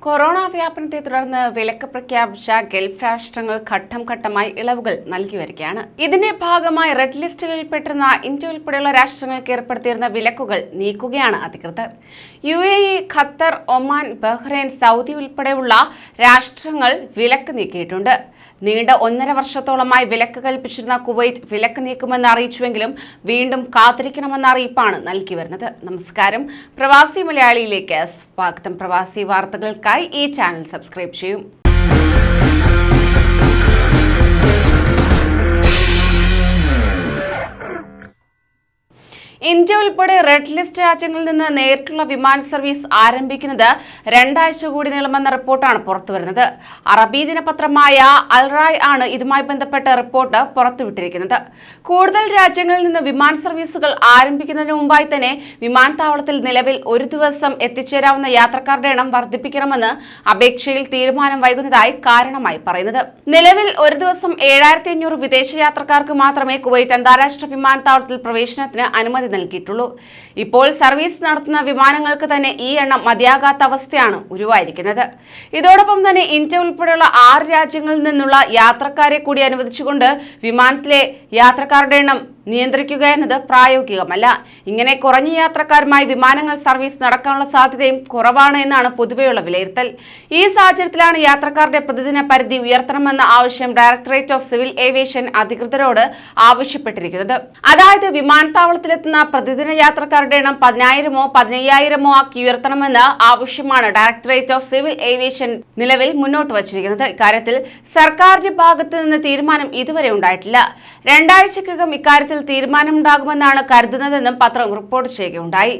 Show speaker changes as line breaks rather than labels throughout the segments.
Corona വ്യാപനത്തെ തുടർന്ന് വിലക്ക് പ്രഖ്യാപിച്ച ഗൾഫ് രാഷ്ട്രങ്ങൾ ഘട്ടം ഘട്ടമായി ഇളവുകൾ നൽകി വരികയാണ്. ഇതിന്റെ ഭാഗമായി റെഡ് ലിസ്റ്റിൽ പെട്ടിരുന്ന ഇന്ത്യ ഉൾപ്പെടെയുള്ള രാഷ്ട്രങ്ങൾക്ക് ഏർപ്പെടുത്തിയിരുന്ന വിലക്കുകൾ നീക്കുകയാണ് അധികൃതർ. U A E Qatar Oman Bahrain Saudi ഉൾപ്പെടെയുള്ള രാഷ്ട്രങ്ങൾ വിലക്ക് നീക്കിയിട്ടുണ്ട്. നീണ്ട ഒന്നര വർഷത്തോളമായി വിലക്ക് കൽപ്പിച്ചിരുന്ന കുവൈറ്റ് വിലക്ക് നീക്കുമെന്ന് അറിയിച്ചുവെങ്കിലും വീണ്ടും കാത്തിരിക്കണമെന്ന അറിയിപ്പാണ് നൽകി വരുന്നത്. നമസ്കാരം. പ്രവാസി മലയാളിയിലേക്ക് സ്വാഗതം. പ്രവാസി വാർത്തകൾക്കായി ഈ ചാനൽ സബ്സ്ക്രൈബ് ചെയ്യും. ഇന്ത്യ ഉൾപ്പെടെ റെഡ് ലിസ്റ്റ് രാജ്യങ്ങളിൽ നിന്ന് നേരിട്ടുള്ള വിമാന സർവീസ് ആരംഭിക്കുന്നത് രണ്ടാഴ്ച കൂടി നീളുമെന്ന റിപ്പോർട്ടാണ് പുറത്തുവരുന്നത്. അറബി ദിനപത്രമായ അൽറായ് ആണ് ഇതുമായി ബന്ധപ്പെട്ട റിപ്പോർട്ട് പുറത്തുവിട്ടിരിക്കുന്നത്. കൂടുതൽ രാജ്യങ്ങളിൽ നിന്ന് വിമാന സർവീസുകൾ ആരംഭിക്കുന്നതിന് മുമ്പായി തന്നെ വിമാനത്താവളത്തിൽ നിലവിൽ ഒരു ദിവസം എത്തിച്ചേരാവുന്ന യാത്രക്കാരുടെ എണ്ണം വർദ്ധിപ്പിക്കണമെന്ന് അപേക്ഷയിൽ തീരുമാനം വൈകുന്നതായി കാരണമായി പറയുന്നത്. നിലവിൽ ഒരു ദിവസം ഏഴായിരത്തി അഞ്ഞൂറ് വിദേശ യാത്രക്കാർക്ക് മാത്രമേ കുവൈറ്റ് അന്താരാഷ്ട്ര വിമാനത്താവളത്തിൽ പ്രവേശനത്തിന് അനുമതി നൽകിയിട്ടുള്ളൂ. ഇപ്പോൾ സർവീസ് നടത്തുന്ന വിമാനങ്ങൾക്ക് തന്നെ ഈ എണ്ണം മതിയാകാത്ത അവസ്ഥയാണ് ഉരുവായിരിക്കുന്നത്. ഇതോടൊപ്പം തന്നെ ഇന്ത്യ ഉൾപ്പെടെയുള്ള ആറ് രാജ്യങ്ങളിൽ നിന്നുള്ള യാത്രക്കാരെ കൂടി അനുവദിച്ചുകൊണ്ട് വിമാനത്തിലെ യാത്രക്കാരുടെ എണ്ണം നിയന്ത്രിക്കുക എന്നത് പ്രായോഗികമല്ല. ഇങ്ങനെ കുറഞ്ഞ യാത്രക്കാരുമായി വിമാനങ്ങൾ സർവീസ് നടക്കാനുള്ള സാധ്യതയും കുറവാണ് എന്നാണ് പൊതുവെയുള്ള വിലയിരുത്തൽ. ഈ സാഹചര്യത്തിലാണ് യാത്രക്കാരുടെ പ്രതിദിന പരിധി ഉയർത്തണമെന്ന ആവശ്യം ഡയറക്ടറേറ്റ് ഓഫ് സിവിൽ ഏവിയേഷൻ അധികൃതരോട് ആവശ്യപ്പെട്ടിരിക്കുന്നത്. അതായത് വിമാനത്താവളത്തിലെത്തുന്ന പ്രതിദിന യാത്രക്കാരുടെ എണ്ണം പതിനായിരമോ പതിനയ്യായിരമോ ആക്കി ഉയർത്തണമെന്ന ആവശ്യമാണ് ഡയറക്ടറേറ്റ് ഓഫ് സിവിൽ ഏവിയേഷൻ നിലവിൽ മുന്നോട്ട് വച്ചിരിക്കുന്നത്. ഇക്കാര്യത്തിൽ സർക്കാരിന്റെ ഭാഗത്ത് നിന്ന് തീരുമാനം ഇതുവരെ ഉണ്ടായിട്ടില്ല. രണ്ടാഴ്ചക്കകം ഇക്കാര്യത്തിൽ തീരുമാനമുണ്ടാകുമെന്നാണ് കരുതുന്നതെന്നും പത്രം റിപ്പോർട്ട് ചെയ്യുകയുണ്ടായി.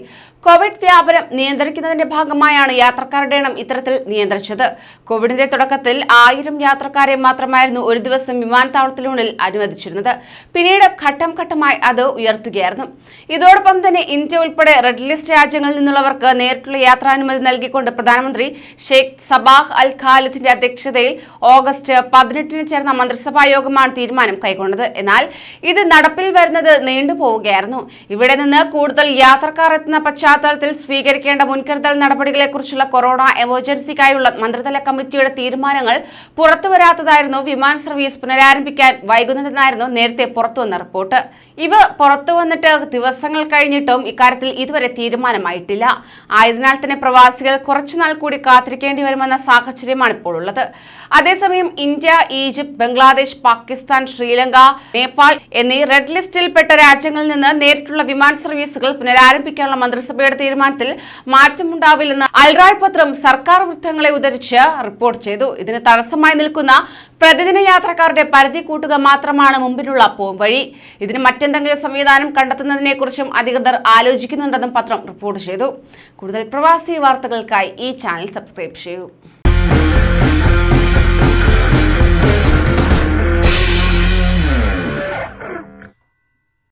കോവിഡ് വ്യാപനം നിയന്ത്രിക്കുന്നതിന്റെ ഭാഗമായാണ് യാത്രക്കാരുടെ എണ്ണം ഇത്തരത്തിൽ നിയന്ത്രിച്ചത്. കോവിഡിന്റെ തുടക്കത്തിൽ ആയിരം യാത്രക്കാരെ മാത്രമായിരുന്നു ഒരു ദിവസം വിമാനത്താവളത്തിനുള്ളിൽ അനുവദിച്ചിരുന്നത്. പിന്നീട് ഘട്ടം ഘട്ടമായി അത് ഉയർത്തുകയായിരുന്നു. ഇതോടൊപ്പം തന്നെ ഇന്ത്യ ഉൾപ്പെടെ റെഡ് ലിസ്റ്റ് രാജ്യങ്ങളിൽ നിന്നുള്ളവർക്ക് നേരിട്ടുള്ള യാത്രാനുമതി നൽകിക്കൊണ്ട് പ്രധാനമന്ത്രി ഷെയ്ഖ് സബാഹ് അൽ ഖാലിദിന്റെ അധ്യക്ഷതയിൽ ഓഗസ്റ്റ് പതിനെട്ടിന് ചേർന്ന മന്ത്രിസഭാ യോഗമാണ് തീരുമാനം കൈക്കൊണ്ടത്. എന്നാൽ ഇത് നടപ്പിൽ വരുന്നത് നീണ്ടുപോവുകയായിരുന്നു ഇവിടെ നിന്ന് കൂടുതൽ യാത്രക്കാർ എത്തുന്ന പശ്ചാത്തലത്തിൽ സ്വീകരിക്കേണ്ട മുൻകരുതൽ നടപടികളെക്കുറിച്ചുള്ള കൊറോണ എമർജൻസിക്കായുള്ള മന്ത്രിതല കമ്മിറ്റിയുടെ തീരുമാനങ്ങൾ പുറത്തുവരാത്തതായിരുന്നു വിമാന സർവീസ് പുനരാരംഭിക്കാൻ വൈകുന്നതെന്നായിരുന്നു നേരത്തെ പുറത്തുവന്ന റിപ്പോർട്ട്. ഇവ പുറത്തു വന്നിട്ട് ദിവസങ്ങൾ കഴിഞ്ഞിട്ടും ഇക്കാര്യത്തിൽ ഇതുവരെ തീരുമാനമായിട്ടില്ല. ആയതിനാൽ തന്നെ പ്രവാസികൾ കുറച്ചുനാൾ കൂടി കാത്തിരിക്കേണ്ടി വരുമെന്ന സാഹചര്യമാണ് ഇപ്പോൾ ഉള്ളത്. അതേസമയം ഇന്ത്യ ഈജിപ്ത് ബംഗ്ലാദേശ് പാകിസ്ഥാൻ ശ്രീലങ്ക നേപ്പാൾ എന്നീ റെഡ് ലിസ്റ്റിൽപ്പെട്ട രാജ്യങ്ങളിൽ നിന്ന് നേരിട്ടുള്ള വിമാന സർവീസുകൾ പുനരാരംഭിക്കാനുള്ള മന്ത്രിസഭയുടെ തീരുമാനത്തിൽ മാറ്റമുണ്ടാവില്ലെന്ന് അൽറായ് പത്രം സർക്കാർ വൃത്തങ്ങളെ ഉദ്ധരിച്ച് റിപ്പോർട്ട് ചെയ്തു. ഇതിന് തടസ്സമായി നിൽക്കുന്ന പ്രതിദിന യാത്രക്കാരുടെ പരിധി കൂട്ടുക മാത്രമാണ് മുമ്പിലുള്ള പോംവഴി ഇതിന് മറ്റെന്തെങ്കിലും സംവിധാനം കണ്ടെത്തുന്നതിനെക്കുറിച്ചും അധികൃതർ ആലോചിക്കുന്നുണ്ടെന്നും പത്രം റിപ്പോർട്ട് ചെയ്തു. കൂടുതൽ പ്രവാസി വാർത്തകൾക്കായി ഈ ചാനൽ സബ്സ്ക്രൈബ് ചെയ്യൂ.